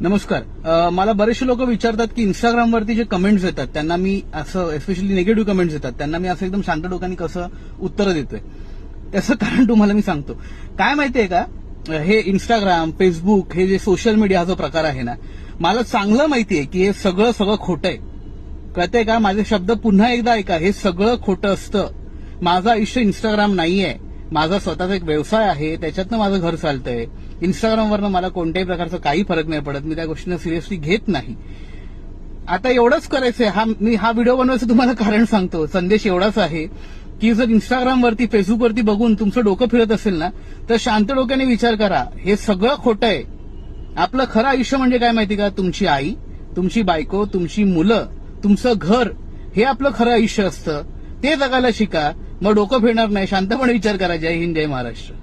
नमस्कार. मला बरेचसे लोक विचारतात की इंस्टाग्रामवरती जे कमेंट्स येतात त्यांना मी असं एस्पेशली निगेटिव्ह कमेंट्स येतात त्यांना मी असं एकदम शांत डोक्याने कसं उत्तरं देतोय. त्याचं कारण तुम्हाला मी सांगतो. काय माहितीये का? हे इंस्टाग्राम फेसबुक हे जे सोशल मीडिया हा जो प्रकार आहे ना मला चांगलं माहितीये की हे सगळं सगळं खोटं आहे. कळतंय का? माझे शब्द पुन्हा एकदा ऐका. हे सगळं खोटं असतं. माझं आयुष्य इंस्टाग्राम नाहीये. माझा स्वतःचा एक व्यवसाय आहे त्याच्यातनं माझं घर चालतंय. इंस्टाग्रामवरनं मला कोणत्याही प्रकारचा काही फरक नाही पडत मी त्या गोष्टीनं सिरियसली घेत नाही. आता एवढंच करायचंय हा मी हा व्हिडिओ बनवायचं तुम्हाला कारण सांगतो. संदेश एवढाच आहे की जर इंस्टाग्रामवरती फेसबुकवरती बघून तुमचं डोकं फिरत असेल ना तर शांत डोक्याने विचार करा. हे सगळं खोटं आहे. आपलं खरं आयुष्य म्हणजे काय माहिती का? तुमची आई तुमची बायको तुमची मुलं तुमचं घर हे आपलं खरं आयुष्य असतं. ते जगायला शिका. मग डोकं फिरणार नाही. शांतपणे विचार करा जय हिंद जय महाराष्ट्र.